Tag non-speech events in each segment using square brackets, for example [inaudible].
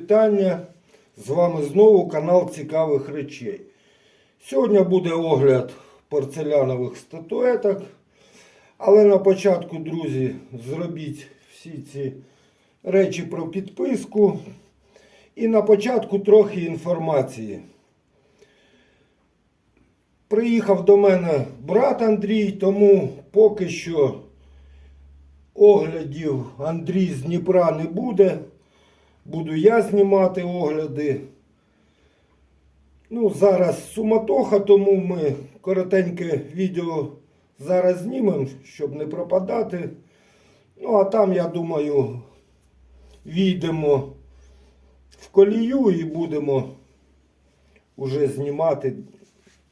вітання. З вами знову канал Цікавих речей. Сьогодні буде огляд порцелянових статуеток. Але на початку, друзі, зробіть всі ці речі про підписку. І на початку трохи інформації. Приїхав до мене брат Андрій, тому поки що оглядів Андрій з Дніпра не буде. Буду я знімати огляди. Ну, зараз суматоха, тому ми коротеньке відео зараз знімемо, щоб не пропадати. Ну, а там, я думаю, війдемо в колію і будемо уже знімати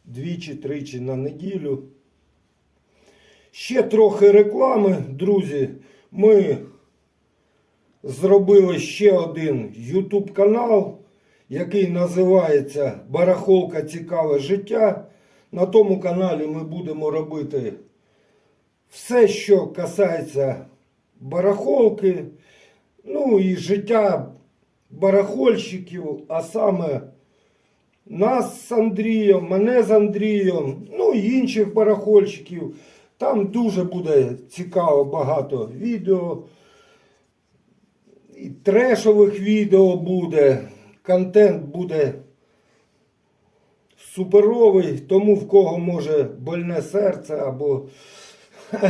двічі-тричі на неділю. Ще трохи реклами, друзі. Ми зробили ще один YouTube канал, який називається Барахолка Цікаве життя. На тому каналі ми будемо робити все, що касається барахолки, ну і життя барахольщиків, а саме нас з Андрієм, мене з Андрієм, ну і інших барахольщиків. Там дуже буде цікаво багато відео. І трешових відео буде. Контент буде суперовий, тому в кого може больне серце або, [laughs]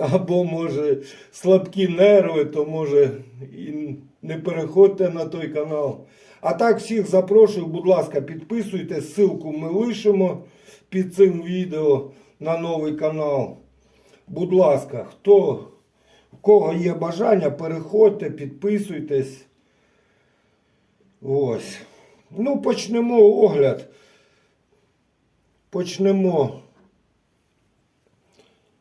або може слабкі нерви, то може і не переходьте на той канал. А так всіх запрошую, будь ласка, підписуйтесь, ссылку ми лишимо під цим відео на новий канал. Будь ласка, хто, кого є бажання, переходьте, підписуйтесь. Ось. Ну, почнемо огляд. Почнемо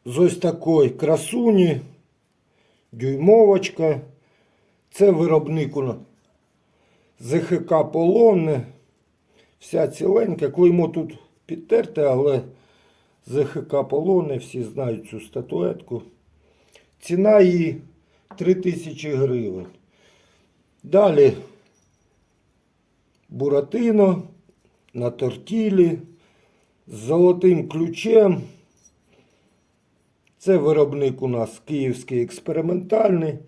з ось такої красуні, дюймовочка. Це виробник у ЗХК Полонне. Вся ціленька. Клеймо тут підтерте, але ЗХК Полонне, всі знають цю статуетку. Ціна її 3000 гривень. Далі Буратино на тортілі з золотим ключем. Це виробник у нас київський експериментальний.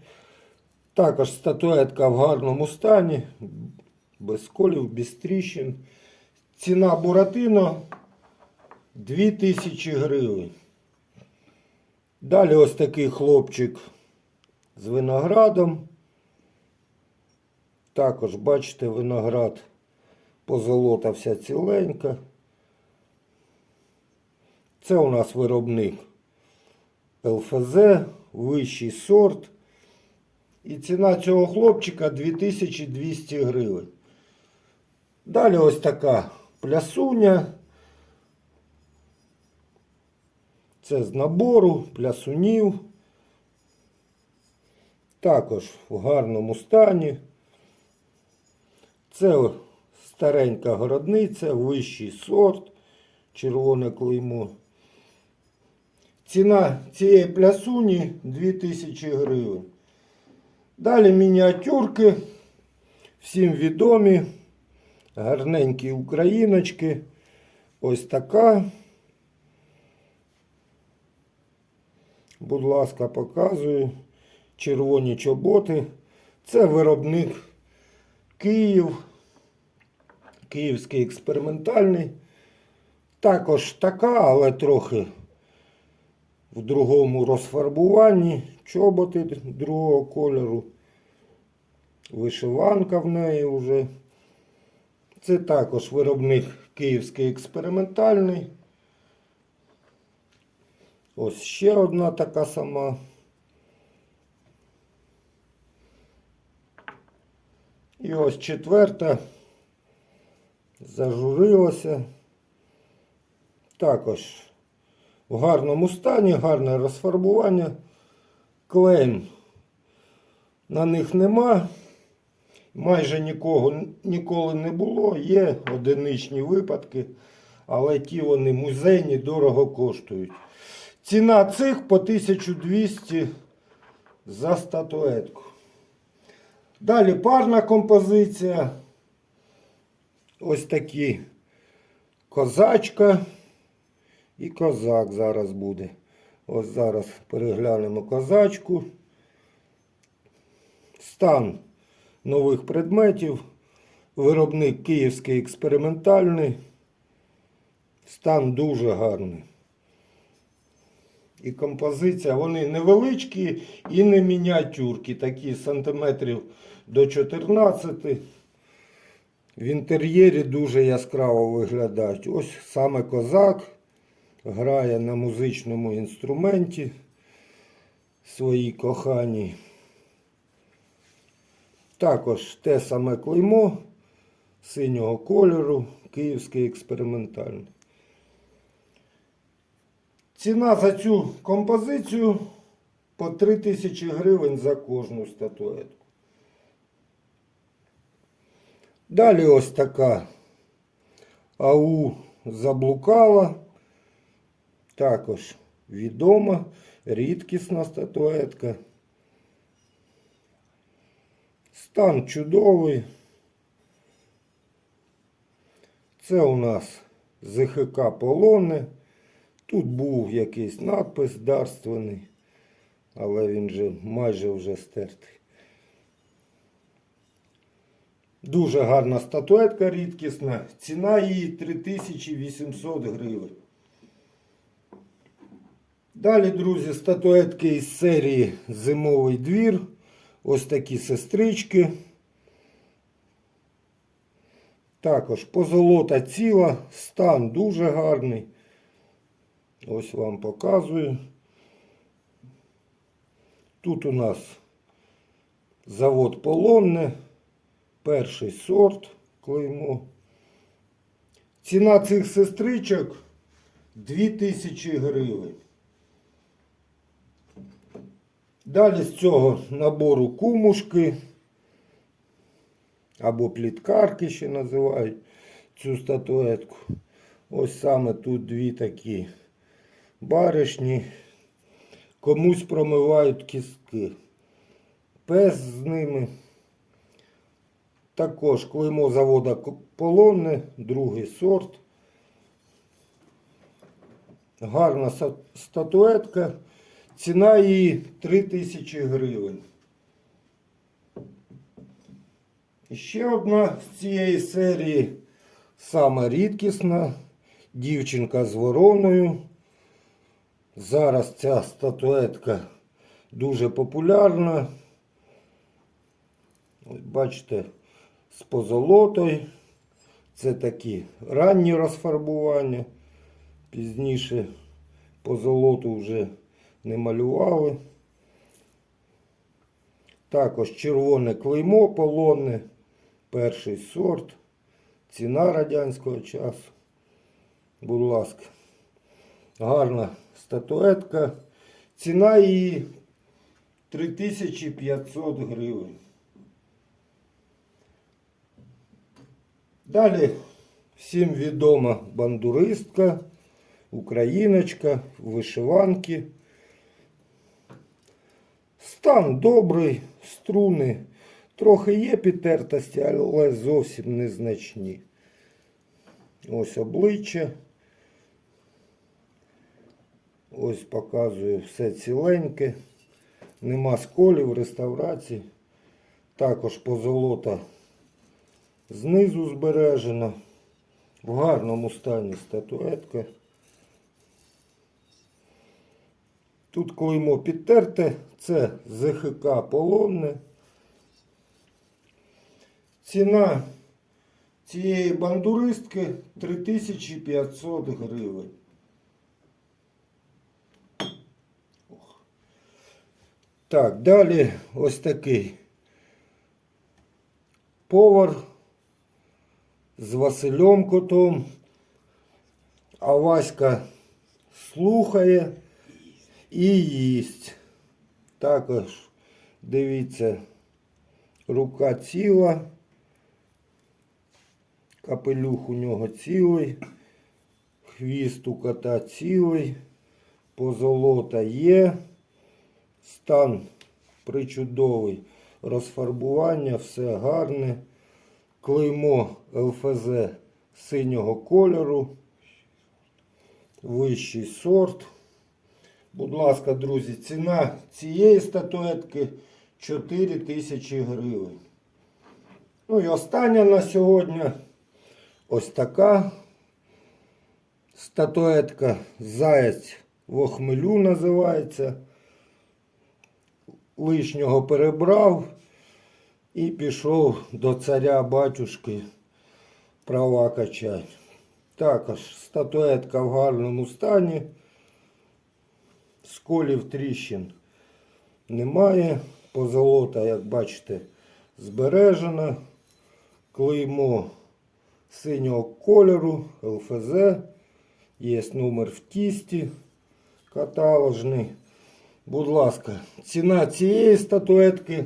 Також статуетка в гарному стані, без колів, без тріщин. Ціна Буратино 2000 гривень. Далі ось такий хлопчик з виноградом. Також, бачите, виноград позолота вся ціленька. Це у нас виробник ЛФЗ, вищий сорт. І ціна цього хлопчика 2200 гривень. Далі ось така плясуня. Це з набору плясунів. Також в гарному стані. Це старенька городниця, вищий сорт, червоне клеймо. Ціна цієї плясуні 2000 гривень. Далі мініатюрки. Всім відомі. Гарненькі україночки. Ось така. Будь ласка, показую. Червоні чоботи. Це виробник Київ. Київський експериментальний. Також така, але трохи в другому розфарбуванні. Чоботи другого кольору. Вишиванка в неї вже. Це також виробник Київський експериментальний. Ось ще одна така сама. І ось четверта. Зажурилася. Також в гарному стані, гарне розфарбування. Клейм на них нема. Майже нікого ніколи не було. Є одиничні випадки, але ті вони музейні, дорого коштують. Ціна цих по 1200 за статуетку. Далі парна композиція. Ось такі козачка і козак зараз буде. Ось зараз переглянемо козачку. Стан нових предметів. Виробник київський експериментальний. Стан дуже гарний. І композиція, вони невеличкі і не мініатюрки, такі сантиметрів до 14. В інтер'єрі дуже яскраво виглядають. Ось саме козак грає на музичному інструменті своїй коханій. Також те саме клеймо синього кольору, київський експериментальний. Ціна за цю композицію по 3000 гривень за кожну статуетку. Далі ось така АУ заблукала. Також відома, рідкісна статуетка. Стан чудовий. Це у нас ЗХК Полоне. Тут був якийсь надпис дарственний, але він же майже вже стертий. Дуже гарна статуетка рідкісна. Ціна її 3800 гривень. Далі, друзі, статуетки із серії Зимовий двір. Ось такі сестрички. Також позолота ціла, стан дуже гарний. Ось вам показую. Тут у нас завод Полонне, перший сорт клеймо. Ціна цих сестричок 2000 гривень. Далі з цього набору кумушки або пліткарки ще називають цю статуетку. Ось саме тут дві такі баришні. Комусь промивають кістки. Пес з ними. Також клеймо завода Полонне, другий сорт. Гарна статуетка. Ціна її 3000 гривень. Ще одна з цієї серії сама рідкісна дівчинка з вороною. Зараз ця статуетка дуже популярна. Бачите, з позолотою. Це такі ранні розфарбування. Пізніше позолоту вже не малювали. Також червоне клеймо полонне, перший сорт, ціна радянського часу. Будь ласка, гарна статуетка. Ціна її 3500 гривень. Далі всім відома бандуристка, україночка, вишиванки. Стан добрий, струни трохи є підтертості, але зовсім незначні. Ось обличчя. Ось показую все ціленьке. Нема сколів, реставрації. Також позолота знизу збережена. В гарному стані статуетка. Тут клеймо підтерте, це ЗХК полонне. Ціна цієї бандуристки 3500 гривень. Так, далі ось такий повар з Василем котом. А Васька слухає і їсть. Також дивіться, рука ціла, капелюх у нього цілий, хвіст у кота цілий, позолота є, стан причудовий. розфарбування, все гарне. Клеймо ЛФЗ синього кольору. Вищий сорт. Будь ласка, друзі, ціна цієї статуетки 4 тисячі гривень. Ну і остання на сьогодні ось така статуетка. Заяць в охмелю називається. Лишнього перебрав і пішов до царя батюшки права качать. Також статуетка в гарному стані. Сколів тріщин немає. Позолота, як бачите, збережена. Клеймо синього кольору, ЛФЗ. Є номер в тісті каталожний. Будь ласка, ціна цієї статуетки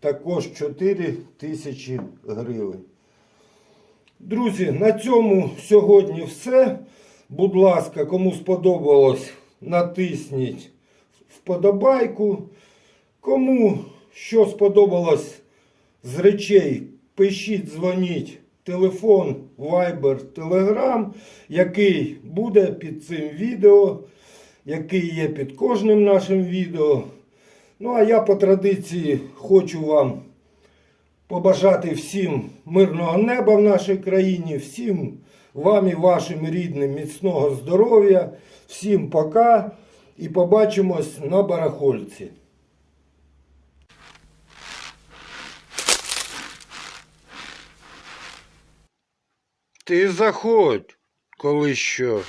також 4 тисячі гривень. Друзі, на цьому сьогодні все. Будь ласка, кому сподобалось, натисніть вподобайку. Кому що сподобалось з речей, пишіть, дзвоніть. Телефон, Viber, Telegram, який буде під цим відео, який є під кожним нашим відео. Ну, а я по традиції хочу вам побажати всім мирного неба в нашій країні, всім вам і вашим рідним міцного здоров'я, всім пока і побачимось на барахольці. Ти заходь, коли що.